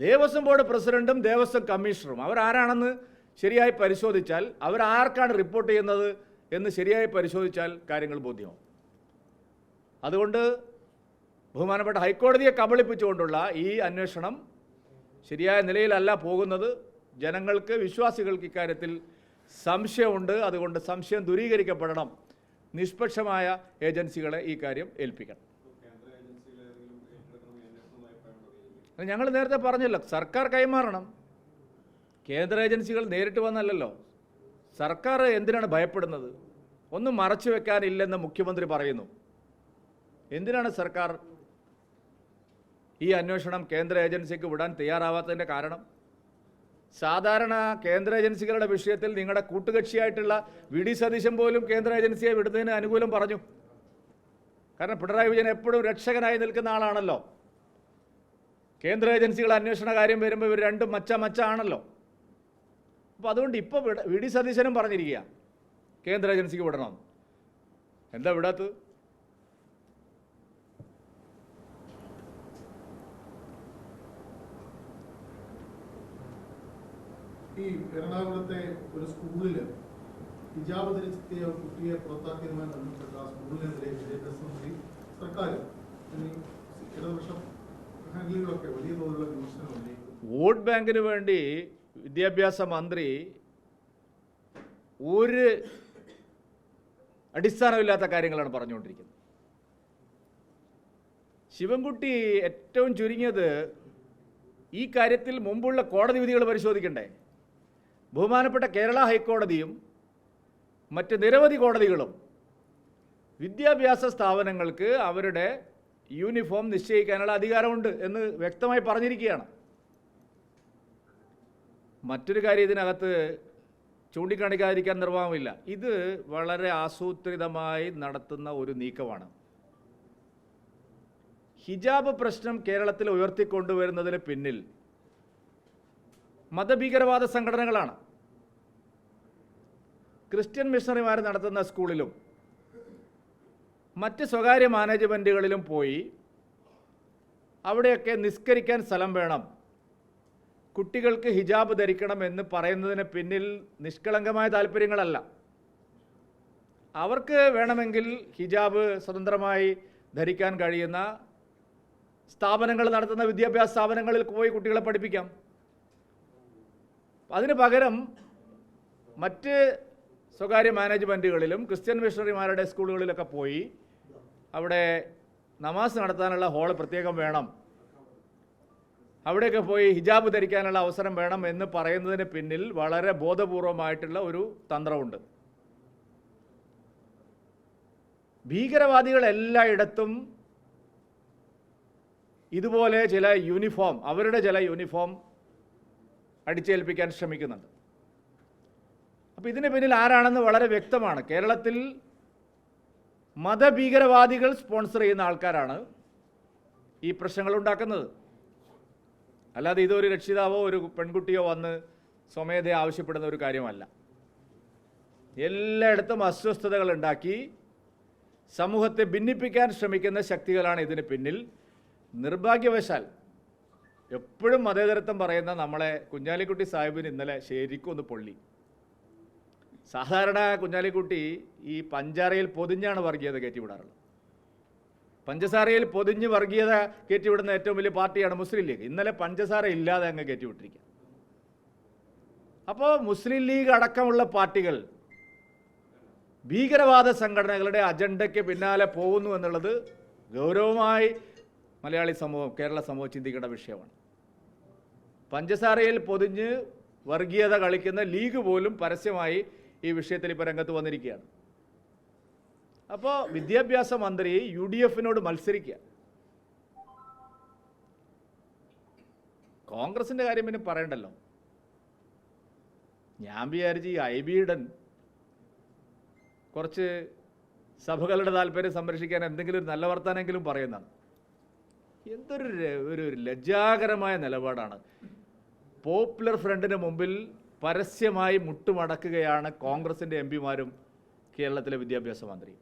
Devaswom board പ്രസിഡന്റും ദേവസ്വം കമ്മീഷണറും. അവരാരാണെന്ന് ശരിയായി പരിശോധിച്ചാൽ അവരാർക്കാണ് റിപ്പോർട്ട് ചെയ്യുന്നത് എന്ന് ശരിയായി പരിശോധിച്ചാൽ കാര്യങ്ങൾ ബോധ്യമാവും. അതുകൊണ്ട് ബഹുമാനപ്പെട്ട ഹൈക്കോടതിയെ കബളിപ്പിച്ചുകൊണ്ടുള്ള ഈ അന്വേഷണം ശരിയായ നിലയിലല്ല പോകുന്നത്. ജനങ്ങൾക്ക് വിശ്വാസികൾക്ക് ഇക്കാര്യത്തിൽ സംശയമുണ്ട്. അതുകൊണ്ട് സംശയം ദൂരീകരിക്കപ്പെടണം. നിഷ്പക്ഷമായ ഏജൻസികളെ ഈ കാര്യം ഏൽപ്പിക്കണം. ഞങ്ങൾ നേരത്തെ പറഞ്ഞല്ലോ സർക്കാർ കൈമാറണം. കേന്ദ്ര ഏജൻസികൾ നേരിട്ട് വന്നല്ലല്ലോ. സർക്കാർ എന്തിനാണ് ഭയപ്പെടുന്നത്? ഒന്നും മറച്ചു വെക്കാനില്ലെന്ന് മുഖ്യമന്ത്രി പറയുന്നു. എന്തിനാണ് സർക്കാർ ഈ അന്വേഷണം കേന്ദ്ര ഏജൻസിക്ക് വിടാൻ തയ്യാറാവാത്തതിന്റെ കാരണം? സാധാരണ കേന്ദ്ര ഏജൻസികളുടെ വിഷയത്തിൽ നിങ്ങളുടെ കൂട്ടുകക്ഷിയായിട്ടുള്ള വി ഡി സതീശൻ പോലും കേന്ദ്ര ഏജൻസിയെ വിടുന്നതിന് അനുകൂലം പറഞ്ഞു. കാരണം പിണറായി വിജയൻ എപ്പോഴും രക്ഷകനായി നിൽക്കുന്ന ആളാണല്ലോ. കേന്ദ്ര ഏജൻസികൾ അന്വേഷണ കാര്യം വരുമ്പോൾ ഇവർ രണ്ടും മച്ച മച്ച ആണല്ലോ അപ്പോൾ അതുകൊണ്ട് ഇപ്പോൾ വി ഡി സതീശനും പറഞ്ഞിരിക്കുക കേന്ദ്ര ഏജൻസിക്ക് വിടണം. എന്താ വിടാത്തത്? ഈ എറണാകുളത്തെ ഒരു സ്കൂളിൽ ഹിജാബ് ധരിച്ചെത്തിയ കുട്ടിയെ പുറത്താക്കിയതുമായി ബന്ധപ്പെട്ട സ്കൂളിനെതിരെ വിദ്യാഭ്യാസ മന്ത്രി സർക്കാരും വോട്ട് ബാങ്കിന് വേണ്ടി വിദ്യാഭ്യാസ മന്ത്രി ഒരു അടിസ്ഥാനമില്ലാത്ത കാര്യങ്ങളാണ് പറഞ്ഞുകൊണ്ടിരിക്കുന്നത്. ശിവൻകുട്ടി ഏറ്റവും ചുരുങ്ങിയത് ഈ കാര്യത്തിൽ മുമ്പുള്ള കോടതി വിധികൾ പരിശോധിക്കണ്ടേ? ബഹുമാനപ്പെട്ട കേരള ഹൈക്കോടതിയും മറ്റ് നിരവധി കോടതികളും വിദ്യാഭ്യാസ സ്ഥാപനങ്ങൾക്ക് അവരുടെ യൂണിഫോം നിശ്ചയിക്കാനുള്ള അധികാരമുണ്ട് എന്ന് വ്യക്തമായി പറഞ്ഞിരിക്കുകയാണ്. മറ്റൊരു കാര്യം ഇതിനകത്ത് ചൂണ്ടിക്കാണിക്കാതിരിക്കാൻ നിർവാഹമില്ല. ഇത് വളരെ ആസൂത്രിതമായി നടത്തുന്ന ഒരു നീക്കമാണ്. ഹിജാബ് പ്രശ്നം കേരളത്തിൽ ഉയർത്തിക്കൊണ്ടുവരുന്നതിന് പിന്നിൽ മതഭീകരവാദ സംഘടനകളാണ്. ക്രിസ്ത്യൻ മിഷണറിമാർ നടത്തുന്ന സ്കൂളിലും മറ്റ് സ്വകാര്യ മാനേജ്മെന്റുകളിലും പോയി അവിടെയൊക്കെ നിസ്കരിക്കാൻ സ്ഥലം വേണം. കുട്ടികൾക്ക് ഹിജാബ് ധരിക്കണം എന്ന് പറയുന്നതിന് പിന്നിൽ നിഷ്കളങ്കമായ താല്പര്യങ്ങളല്ല. അവർക്ക് വേണമെങ്കിൽ ഹിജാബ് സ്വതന്ത്രമായി ധരിക്കാൻ കഴിയുന്ന സ്ഥാപനങ്ങൾ നടത്തുന്ന വിദ്യാഭ്യാസ സ്ഥാപനങ്ങളിൽ പോയി കുട്ടികളെ പഠിപ്പിക്കാം. അതിന് പകരം മറ്റ് സ്വകാര്യ മാനേജ്മെന്റുകളിലും ക്രിസ്ത്യൻ മിഷണറിമാരുടെ സ്കൂളുകളിലൊക്കെ പോയി അവിടെ നമാസ് നടത്താനുള്ള ഹോൾ പ്രത്യേകം വേണം. അവിടെയൊക്കെ പോയി ഹിജാബ് ധരിക്കാനുള്ള അവസരം വേണം എന്ന് പറയുന്നതിന് പിന്നിൽ വളരെ ബോധപൂർവമായിട്ടുള്ള ഒരു തന്ത്രമുണ്ട്. ഭീകരവാദികൾ എല്ലായിടത്തും ഇതുപോലെ ചില യൂണിഫോം അവരുടെ ചില യൂണിഫോം അടിച്ചേൽപ്പിക്കാൻ ശ്രമിക്കുന്നുണ്ട്. അപ്പോൾ ഇതിന് പിന്നിൽ ആരാണെന്ന് വളരെ വ്യക്തമാണ്. കേരളത്തിൽ മതഭീകരവാദികൾ സ്പോൺസർ ചെയ്യുന്ന ആൾക്കാരാണ് ഈ പ്രശ്നങ്ങൾ ഉണ്ടാക്കുന്നത്. അല്ലാതെ ഇതൊരു രക്ഷിതാവോ ഒരു പെൺകുട്ടിയോ വന്ന് സ്വമേധയെ ആവശ്യപ്പെടുന്ന ഒരു കാര്യമല്ല. എല്ലായിടത്തും അസ്വസ്ഥതകൾ ഉണ്ടാക്കി സമൂഹത്തെ ഭിന്നിപ്പിക്കാൻ ശ്രമിക്കുന്ന ശക്തികളാണ് ഇതിന് പിന്നിൽ. നിർഭാഗ്യവശാൽ എപ്പോഴും മതേതരത്വം പറയുന്ന നമ്മളെ കുഞ്ഞാലിക്കുട്ടി സാഹിബിന് ഇന്നലെ ശരിക്കും ഒന്ന് പൊള്ളി. സാധാരണ കുഞ്ഞാലിക്കുട്ടി ഈ പഞ്ചാരയിൽ പൊതിഞ്ഞാണ് വർഗീയത കയറ്റിവിടാറുള്ളത് പഞ്ചസാരയിൽ പൊതിഞ്ഞ് വർഗീയത കയറ്റിവിടുന്ന ഏറ്റവും വലിയ പാർട്ടിയാണ് മുസ്ലിം ലീഗ്. ഇന്നലെ പഞ്ചസാര ഇല്ലാതെ അങ്ങ് കയറ്റിവിട്ടിരിക്കുക. അപ്പോൾ മുസ്ലിം ലീഗ് അടക്കമുള്ള പാർട്ടികൾ ഭീകരവാദ സംഘടനകളുടെ അജണ്ടയ്ക്ക് പിന്നാലെ പോകുന്നു എന്നുള്ളത് ഗൗരവമായി മലയാളി സമൂഹം കേരള സമൂഹം ചിന്തിക്കേണ്ട വിഷയമാണ്. പഞ്ചസാരയിൽ പൊതിഞ്ഞ് വർഗീയത കളിക്കുന്ന ലീഗ് പോലും പരസ്യമായി ഈ വിഷയത്തിൽ ഇപ്പോൾ രംഗത്ത് വന്നിരിക്കുകയാണ്. അപ്പോൾ വിദ്യാഭ്യാസ മന്ത്രി യു ഡി എഫിനോട് മത്സരിക്കുക. കോൺഗ്രസിന്റെ കാര്യം പിന്നെ പറയണ്ടല്ലോ. ഞാൻ വിചാരിച്ച് ഈ ഐ ബിയുടൻ കുറച്ച് സഭകളുടെ താല്പര്യം സംരക്ഷിക്കാൻ എന്തെങ്കിലും ഒരു നല്ല വർത്താനെങ്കിലും പറയുന്നതാണ്. എന്തൊരു ഒരു ലജ്ജാകരമായ നിലപാടാണ്. പോപ്പുലർ ഫ്രണ്ടിന് മുമ്പിൽ പരസ്യമായി മുട്ടുമടക്കുകയാണ് കോൺഗ്രസിന്റെ എം പിമാരും കേരളത്തിലെ വിദ്യാഭ്യാസ മന്ത്രി